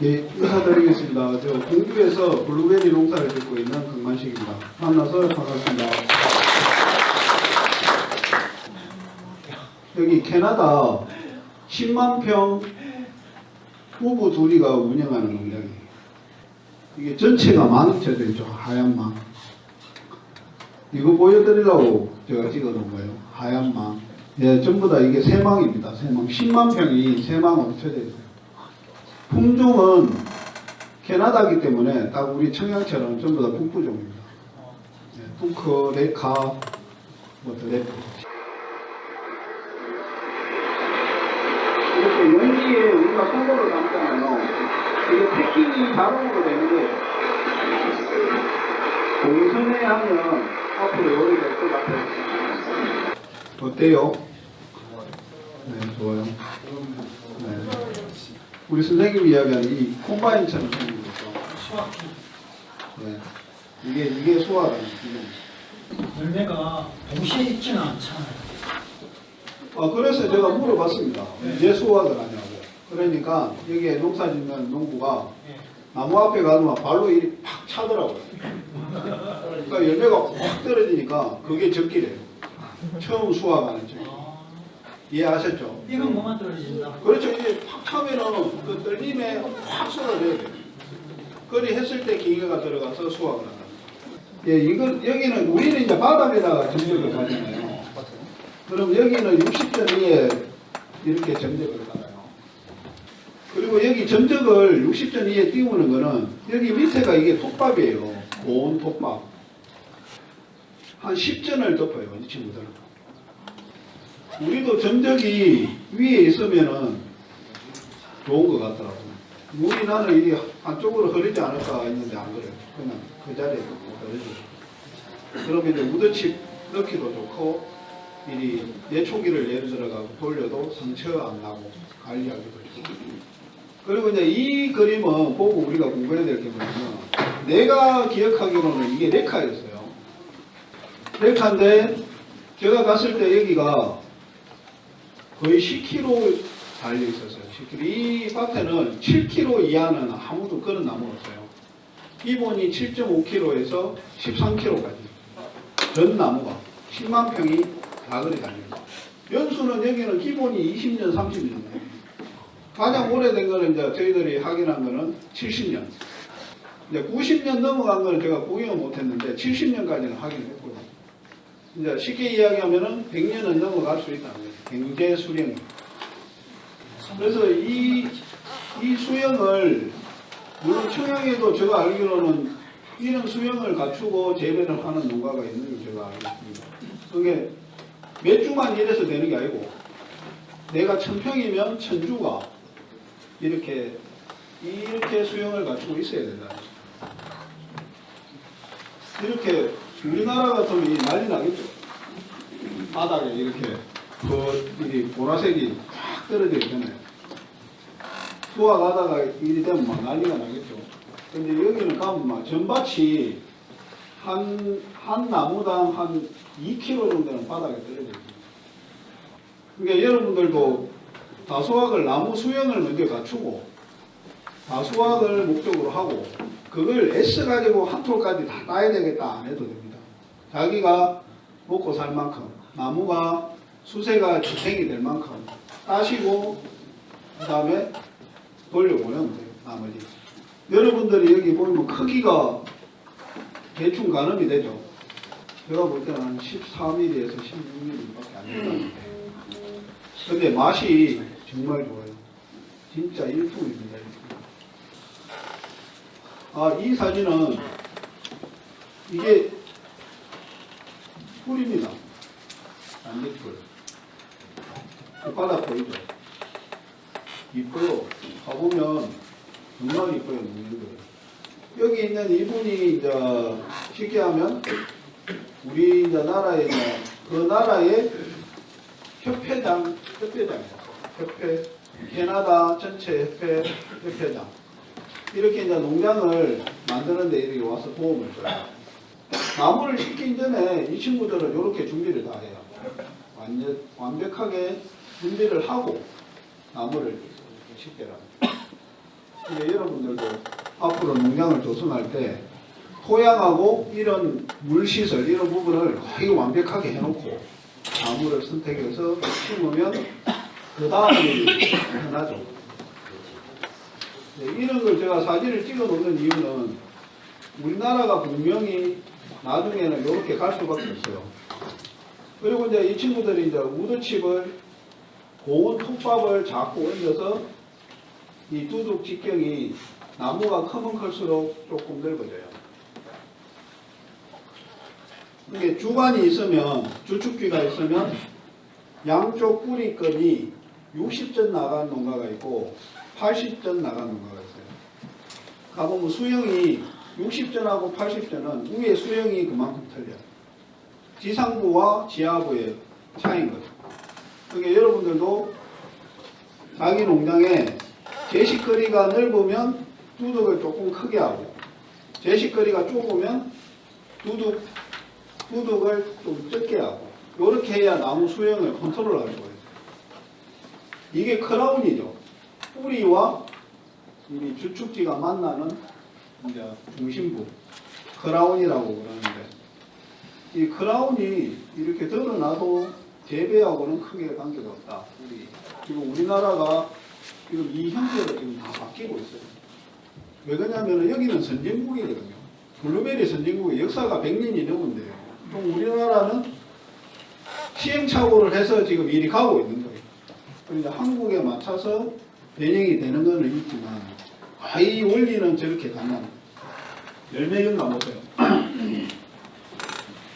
네, 인사드리겠습니다. 저 공주에서 블루베리 농사를 짓고 있는 강만식입니다. 만나서 반갑습니다. 여기 캐나다 10만 평 부부 둘이가 운영하는 농장이에요. 이게 전체가 망쳐져 있죠. 하얀 망. 이거 보여드리려고 제가 찍어 놓은 거예요. 하얀 망. 예, 전부 다 이게 새망입니다. 새망. 10만 평이 새망으로 쳐져 있어요. 품종은 캐나다기 때문에 딱 우리 청양처럼 전부 다 북부종입니다. 네, 푸크, 레카, 뭐더 레프. 이렇게 연기에 우리가 선거를 담잖아요. 이게 패킹이 자동으로 되는데 공선에 하면 앞으로 요리가 것 같아요. 어때요? 네, 좋아요. 네. 우리 선생님이 이야기하는 이 콤바인처럼 생긴 거죠. 네. 이게, 이게 소화라는 기능. 열매가 동시에 있지는 않잖아요. 아, 그래서 제가 물어봤습니다. 왜 소화를 하냐고. 그러니까 여기에 농사 짓는 농부가 예. 나무 앞에 가면 발로 이리 팍 차더라고요. 그러니까 열매가 확 떨어지니까 그게 적기래요. 처음 수확하는 적. 아, 이해하셨죠? 이건 뭐만 떨어진다. 그렇죠. 이게 팍 차면은 그 떨림에 확 쏟아져야 돼요. 그리 했을 때 기계가 들어가서 수확을 한다. 예, 이건, 여기는, 우리는 이제 바닥에다가 점적을 가잖아요. 그럼 여기는 60전 위에 이렇게 점적을 깔아요. 그리고 여기 점적을 60전 위에 띄우는 거는 여기 밑에가 이게 톱밥이에요. 고온 톱밥. 한 10전을 덮어요, 이 친구들은. 우리도 점적이 위에 있으면은 좋은 것 같더라고요. 물이 나는 이 한쪽으로 흐르지 않을까 했는데 안 그래요. 그냥 그 자리에 흐르죠. 그러면 이제 우드칩 넣기도 좋고, 이 예초기를 예를 들어가고 돌려도 상처 안 나고 관리하기도 좋고. 그리고 이제 이 그림은 보고 우리가 공부해야 될 게 뭐냐면, 내가 기억하기로는 이게 레카였어요. 레카인데, 제가 갔을 때 여기가 거의 10km 달려 있었어요. 10km. 이 밭에는 7km 이하는 아무도 그런 나무 없어요. 기본이 7.5km에서 13km까지. 전 나무가 10만 평이 다 그리 달립니다. 연수는 여기는 기본이 20년, 30년. 가장 오래된 거는 이제 저희들이 확인한 거는 70년. 이제 90년 넘어간 거는 제가 구경을 못했는데 70년까지는 확인했고요. 이제 쉽게 이야기하면은 100년은 넘어갈 수 있다는 거예요. 경제 수령. 그래서 이, 이 수령을, 물론 청양에도 제가 알기로는 이런 수령을 갖추고 재배를 하는 농가가 있는 걸 제가 알고 있습니다. 그게 몇 주만 일해서 되는 게 아니고, 내가 천평이면 천주가 이렇게, 이렇게 수령을 갖추고 있어야 된다. 이렇게 우리나라 같으면 이 난리 나겠죠. 바닥에 이렇게 그이 보라색이 쫙 떨어져 있잖아요. 수확하다가 일이 되면 막 난리가 나겠죠. 근데 여기는 가면 막 전밭이 한, 한 나무당 한 2kg 정도는 바닥에 떨어져 있습니다. 그러니까 여러분들도 다수확을 나무 수영을 먼저 갖추고 다수확을 목적으로 하고 그걸 애써가지고 한 톨까지 다 따야 되겠다 안 해도 됩니다. 자기가 먹고 살 만큼 나무가 수세가 지탱이 될 만큼 따시고 그 다음에 돌려보내면 돼요. 나머지. 여러분들이 여기 보면 크기가 대충 가늠이 되죠. 제가 볼 때는 한 14mm에서 16mm밖에 안 된다는데. 근데 맛이 정말 좋아요. 진짜 일품입니다. 일품. 아, 이 사진은 이게 풀입니다. 안개풀. 그 바닥 보이죠? 이뻐요. 가보면 정말 이뻐요. 여기 있는 이분이 이제 쉽게 하면 우리 이제 이제 그 나라의 협회장, 협회장이에요. 협회, 캐나다 전체 협회, 협회장. 이렇게 이제 농장을 만드는데 이렇게 와서 도움을 줘요. 나무를 심기 전에 이 친구들은 이렇게 준비를 다 해요. 완전 완벽하게 준비를 하고 나무를 심게라. 근데 여러분들도 앞으로 농장을 조성할 때 토양하고 이런 물시설 이런 부분을 거의 완벽하게 해놓고 나무를 선택해서 심으면 그 다음이 편하죠. 네, 이런 걸 제가 사진을 찍어 놓는 이유는 우리나라가 분명히 나중에는 이렇게 갈 수밖에 없어요. 그리고 이제 이 친구들이 이제 우드칩을 고온 톱밥을 자꾸 얹어서 이 두둑 직경이 나무가 크면 클수록 조금 넓어져요. 이게 주관이 있으면 주축기가 있으면 양쪽 뿌리끈이 60전 나간 농가가 있고 80전 나간 농가가 있어요. 가보면 수영이 60전하고 80전은 위에 수영이 그만큼 틀려요. 지상부와 지하부의 차이인 거죠. 그러니까 여러분들도 자기 농장에 제식거리가 넓으면 두둑을 조금 크게 하고 제식거리가 좁으면 두둑, 두둑을 좀 적게 하고 이렇게 해야 나무 수영을 컨트롤할 거예요. 이게 크라운이죠. 뿌리와 이 주축지가 만나는 이제 중심부 크라운이라고 그러는데 이 크라운이 이렇게 드러나도 재배하고는 크게 관계가 없다. 우리 지금 우리나라가 지금 이 형태로 지금 다 바뀌고 있어요. 왜 그러냐면 여기는 선진국이거든요. 블루베리 선진국의 역사가 100년이 넘은데요. 좀 우리나라는 시행착오를 해서 지금 일이 가고 있는 거예요. 그러니까 한국에 맞춰서 변형이 되는 거는 있지만 거의 원리는 저렇게 가면 열매였나 보세요.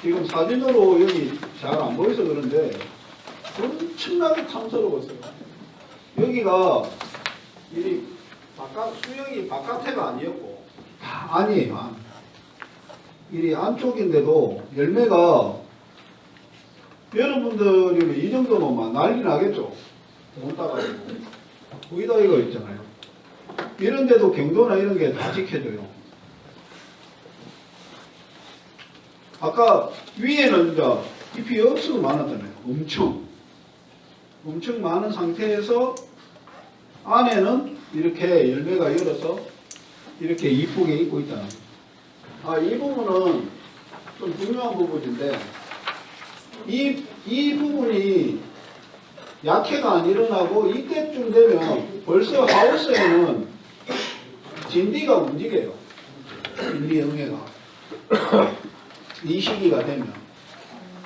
지금 사진으로 여기 잘 안 보여서 그런데 엄청나게 탐스러웠어요. 여기가 이 바깥 수영이 바깥에가 아니었고 다 안이에요. 안. 이 안쪽인데도 열매가 여러분들이 이 정도면 막 난리 나겠죠. 못 따가지고 거기다 이거 있잖아요. 이런데도 경도나 이런 게 다 지켜져요. 아까 위에는 이제 잎이 억수로 많았잖아요. 엄청. 엄청 많은 상태에서 안에는 이렇게 열매가 열어서 이렇게 이쁘게 있다는 거예요. 아, 이 부분은 좀 중요한 부분인데 이, 이 부분이 약해가 안 일어나고 이때쯤 되면 벌써 하우스에는 진디가 움직여요. 진디 영해가. 이 시기가 되면.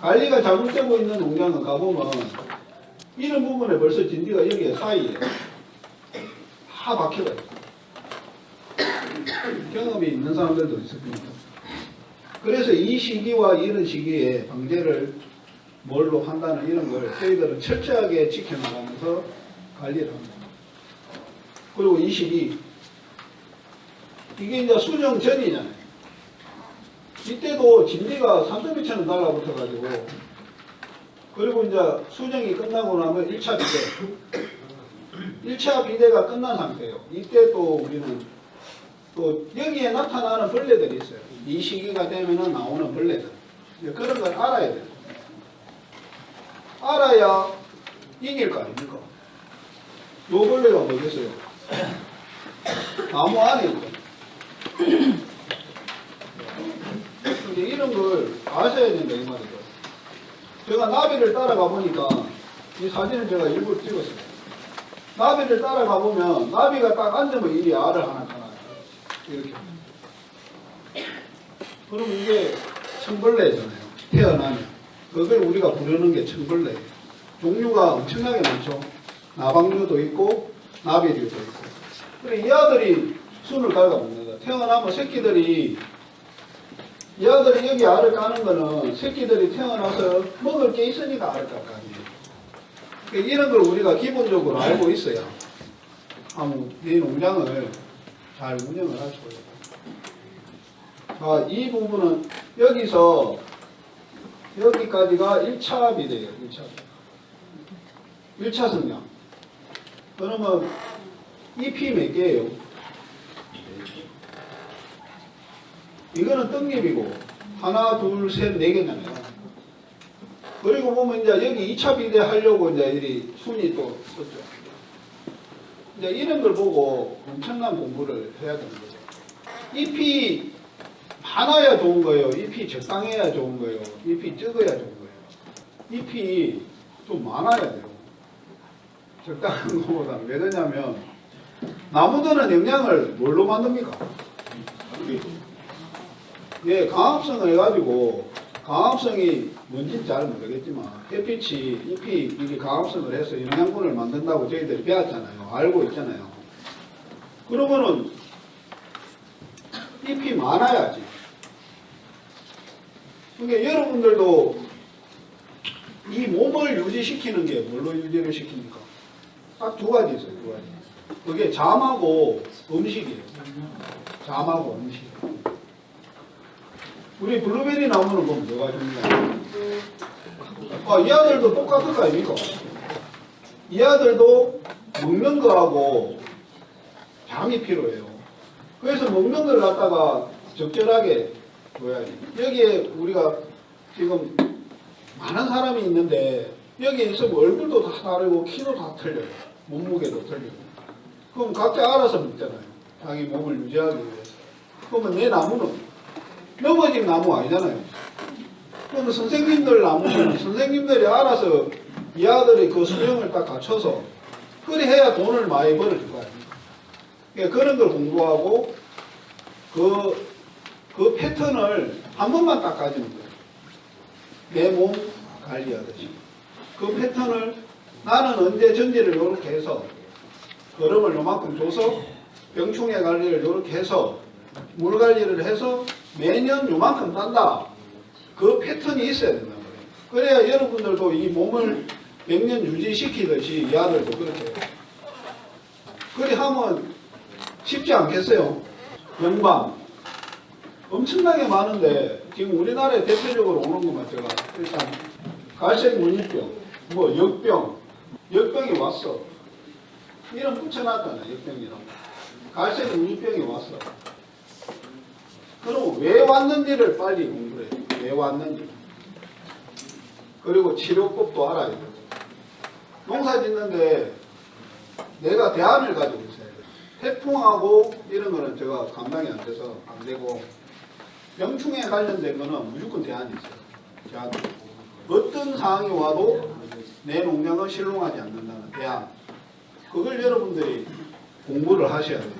관리가 잘못되고 있는 농장을 가보면 이런 부분에 벌써 진디가 여기에 쌓이에요. 다 박혀가 있어요. 경험이 있는 사람들도 있을 겁니다. 그래서 이 시기와 이런 시기에 방제를 뭘로 한다는 이런 걸 저희들은 철저하게 지켜나가면서 관리를 합니다. 그리고 이 시기 이게 이제 수정 전이잖아요. 이때도 진리가 3.2천원 달라붙어가지고 그리고 이제 수정이 끝나고 나면 1차 비대 1차 비대가 끝난 상태예요. 이때 또 우리는 또 여기에 나타나는 벌레들이 있어요. 이 시기가 되면 나오는 벌레들. 그런 걸 알아야 돼요. 알아야 이길 거 아닙니까? 요 벌레가 뭐겠어요? 나무 안에 있죠. 이제 이런 걸 아셔야 된다 이 말이죠. 제가 나비를 따라가 보니까 이 사진을 제가 일부러 찍었어요. 나비를 따라가 보면 나비가 딱 앉으면 이 알을 하나 가나요. 이렇게. 그럼 이게 청벌레잖아요. 태어나면. 그걸 우리가 부르는 게 청벌레예요. 종류가 엄청나게 많죠. 나방류도 있고 나비류도 있고. 그래 이 아들이 순을 갉아먹는다. 태어나면 새끼들이 이 아들이 여기 알을 까는 거는 새끼들이 태어나서 먹을 게 있으니까 알을 깔 거 아니에요. 그러니까 이런 걸 우리가 기본적으로 알고 있어야 아무 이 농장을 잘 운영을 할 수가 있어요. 자, 이 부분은 여기서 여기까지가 1차 비대예요. 1차. 1차 성장. 그러면 잎이 몇 개예요? 이거는 떡잎이고 하나, 둘, 셋, 네 개잖아요. 그리고 보면 이제 여기 2차 비대 하려고 이제 이 순위 또 썼죠. 이제 이런 걸 보고 엄청난 공부를 해야 되는 거죠. 잎이 많아야 좋은 거예요. 잎이 적당해야 좋은 거예요. 잎이 적어야 좋은 거예요. 잎이 좀 많아야 돼요. 적당한 것보다. 왜 그러냐면 나무들은 영양을 뭘로 만듭니까? 예, 강합성을 해가지고 강합성이 뭔지는 잘 모르겠지만 햇빛이 잎이 이게 강합성을 해서 영양분을 만든다고 저희들이 배웠잖아요. 알고 있잖아요. 그러면은 잎이 많아야지. 그러니까 여러분들도 이 몸을 유지시키는 게 뭘로 유지를 시킵니까? 딱 두 가지 있어요, 두 가지. 그게 잠하고 음식이에요. 잠하고 음식. 우리 블루베리 나무는 그럼 뭐가 중요해요? 아, 이 아들도 똑같을 거 아닙니까? 이 아들도 먹는 거하고 잠이 필요해요. 그래서 먹는 걸 갖다가 적절하게 줘야지. 여기에 우리가 지금 많은 사람이 있는데 여기에 있으면 얼굴도 다 다르고 키도 다 틀려요. 몸무게도 틀리고. 그럼 각자 알아서 먹잖아요. 자기 몸을 유지하기 위해서. 그러면 내 나무는 넘어진 나무 아니잖아요. 그러면 선생님들 나무는 선생님들이 알아서 이 아들이 그 수명을 딱 갖춰서 그리 해야 돈을 많이 벌어줄 거 아닙니까? 그러니까 그런 걸 공부하고 그, 그 패턴을 한 번만 딱 가지는 거예요. 내 몸 관리하듯이. 그 패턴을 나는 언제 전지를 이렇게 해서 걸음을 요만큼 줘서 병충해 관리를 이렇게 해서 물 관리를 해서 매년 요만큼 딴다. 그 패턴이 있어야 말이에요. 그래야 여러분들도 이 몸을 몇 년 유지시키듯이 이 아들도 그렇게 해요. 그리 하면 쉽지 않겠어요? 영방. 엄청나게 많은데 지금 우리나라에 대표적으로 오는 것만 제가 일단 갈색 문이병, 뭐 역병, 역병이 왔어. 이름 붙여놨잖아요, 역병이라고. 갈색 문이병이 왔어. 그럼 왜 왔는지를 빨리 공부해. 왜 왔는지. 그리고 치료법도 알아야 되고. 농사 짓는데 내가 대안을 가지고 있어야 돼. 태풍하고 이런 거는 제가 감당이 안 돼서 안 되고 병충해 관련된 거는 무조건 대안이 있어요. 대안. 어떤 상황이 와도 내 농장은 실종하지 않는다는 대안. 그걸 여러분들이 공부를 하셔야 돼요.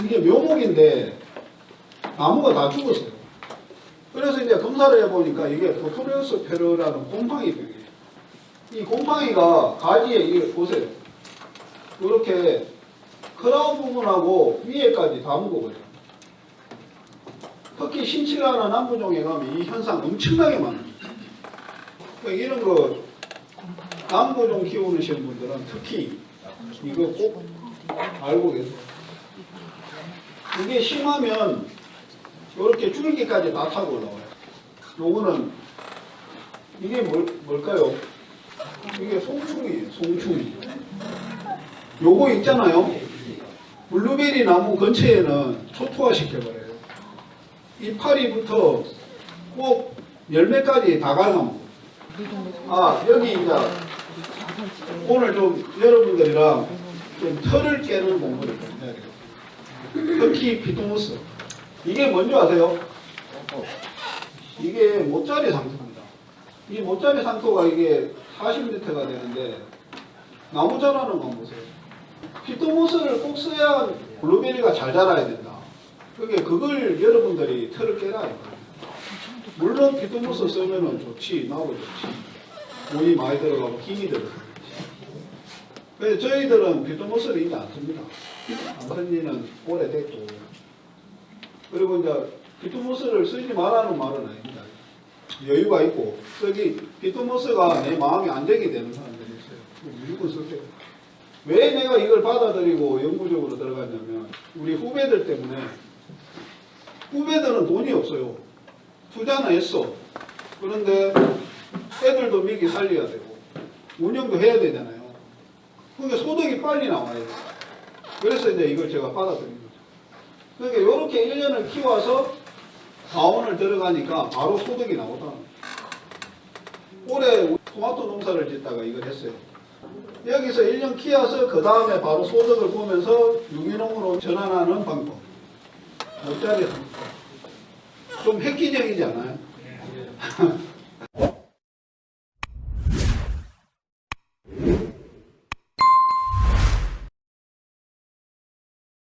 이게 묘목인데 나무가 다 죽었어요. 그래서 이제 검사를 해보니까 이게 포토리오스 페르라는 곰팡이 병이에요. 이 곰팡이가 가지에 이게 보세요. 이렇게 크라운 부분하고 위에까지 다 묻어버려요. 특히 신치라나 남부종에 가면 이 현상 엄청나게 많아요. 그러니까 이런 거 남부종 키우시는 분들은 특히 이거 꼭 알고 계세요. 이게 심하면 이렇게 줄기까지 다 타고 올라와요. 요거는 이게 뭘, 뭘까요? 이게 송충이에요. 송충이. 요거 있잖아요. 블루베리 나무 근처에는 초토화 시켜버려요. 이파리부터 꼭 열매까지 다 갉아먹어요. 아 여기 이제 오늘 좀 여러분들이랑 좀 털을 깨는 공부를 좀 해야 돼요. 특히 피토무스. 이게 뭔지 아세요? 이게 모짜리 상토입니다. 이 모짜리 상토가 이게 40m가 되는데 나무 자라는 건 보세요. 피토무스를 꼭 써야 블루베리가 잘 자라야 된다. 그게 그걸 여러분들이 털을 깨라. 물론 피토무스 쓰면은 좋지, 나도 좋지. 물이 많이 들어가고 힘이 들어가고. 그래서 저희들은 피토무스를 이제 안 씁니다. 안 쓴 지는 오래됐고. 그리고 이제 피토무스를 쓰지 말라는 말은 아닙니다. 여유가 있고, 쓰기, 피토무스가 내 마음이 안정이 되는 사람들이 있어요. 무조건 쓸게요. 왜 내가 이걸 받아들이고 연구적으로 들어갔냐면, 우리 후배들 때문에, 후배들은 돈이 없어요. 투자는 했어. 그런데 애들도 미기 살려야 되고 운영도 해야 되잖아요. 그게 소득이 빨리 나와야 돼요. 그래서 이제 이걸 제가 받아들인 거죠. 그러니까 이렇게 1년을 키워서 가온을 들어가니까 바로 소득이 나오다. 올해 토마토 농사를 짓다가 이걸 했어요. 여기서 1년 키워서 그 다음에 바로 소득을 보면서 유기농으로 전환하는 방법. 몇 달에 좀 획기적이잖아요. 예, 예.